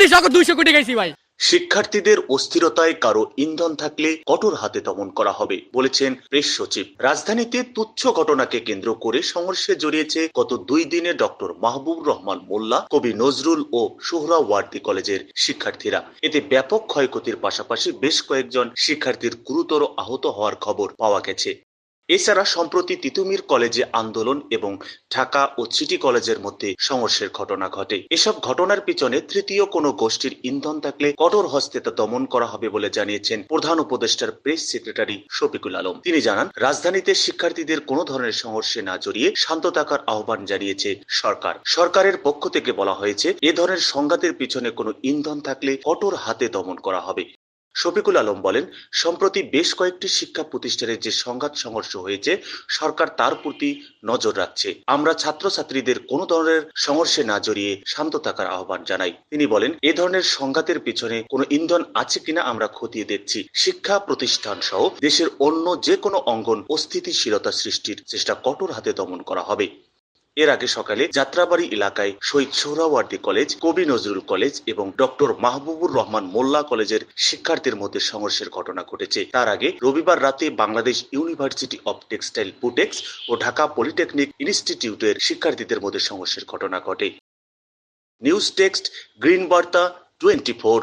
কোটি সক দুইশো কোটি গেছি ভাই। শিক্ষার্থীদের অস্থিরতায় কারও ইন্ধন থাকলে কঠোর হাতে দমন করা হবে, বলেছেন প্রেস সচিব। রাজধানীতে তুচ্ছ ঘটনাকে কেন্দ্র করে সংঘর্ষে জড়িয়েছে গত দুই দিনে ডক্টর মাহবুব রহমান মোল্লা, কবি নজরুল ও সোহরাওয়ার্দী কলেজের শিক্ষার্থীরা। এতে ব্যাপক ক্ষয়ক্ষতির পাশাপাশি বেশ কয়েকজন শিক্ষার্থীর গুরুতর আহত হওয়ার খবর পাওয়া গেছে। এছাড়া সম্প্রতি তিতুমির কলেজে আন্দোলন এবং ঢাকা ও সিটি কলেজের মধ্যে সংঘর্ষের ঘটনা ঘটে। এসব ঘটনার পিছনে তৃতীয় কোনো গোষ্ঠীর ইন্ধন থাকলে কঠোর হস্তে তা দমন করা হবে বলে জানিয়েছেন প্রধান উপদেষ্টার প্রেস সেক্রেটারি শফিকুল আলম। তিনি জানান, রাজধানীতে শিক্ষার্থীদের কোনো ধরনের সংঘর্ষে না জড়িয়ে শান্ত থাকার আহ্বান জানিয়েছে সরকার। সরকারের পক্ষ থেকে বলা হয়েছে, এ ধরনের সংঘাতের পিছনে কোনো ইন্ধন থাকলে কঠোর হাতে দমন করা হবে। শফিকুল আলম বলেন, সম্প্রতি বেশ কয়েকটি শিক্ষা প্রতিষ্ঠানে যে সংঘাত সংঘর্ষ হয়েছে, সরকার তার প্রতি নজর রাখছে। আমরা ছাত্রছাত্রীদের কোনো ধরনের সংঘর্ষে না জড়িয়ে শান্ত থাকার আহ্বান জানাই। তিনি বলেন, এ ধরনের সংঘাতের পিছনে কোনো ইন্ধন আছে কিনা আমরা খতিয়ে দেখছি। শিক্ষা প্রতিষ্ঠান সহ দেশের অন্য যে কোনো অঙ্গন অস্থিতিশীলতা সৃষ্টির চেষ্টা কঠোর হাতে দমন করা হবে। এর আগে সকালে যাত্রাবাড়ি এলাকায় শহীদ সোহরাওয়ার্দী কলেজ, কবি নজরুল কলেজ এবং ডক্টর মাহবুবুর রহমান মোল্লা কলেজের শিক্ষার্থীর মধ্যে সংঘর্ষের ঘটনা ঘটেছে। তার আগে রবিবার রাতে বাংলাদেশ ইউনিভার্সিটি অব টেক্সটাইল পুটেক্স ও ঢাকা পলিটেকনিক ইনস্টিটিউটের শিক্ষার্থীদের মধ্যে সংঘর্ষের ঘটনা ঘটে। নিউজ টেক্সট, গ্রিন বার্তা টোয়েন্টি ফোর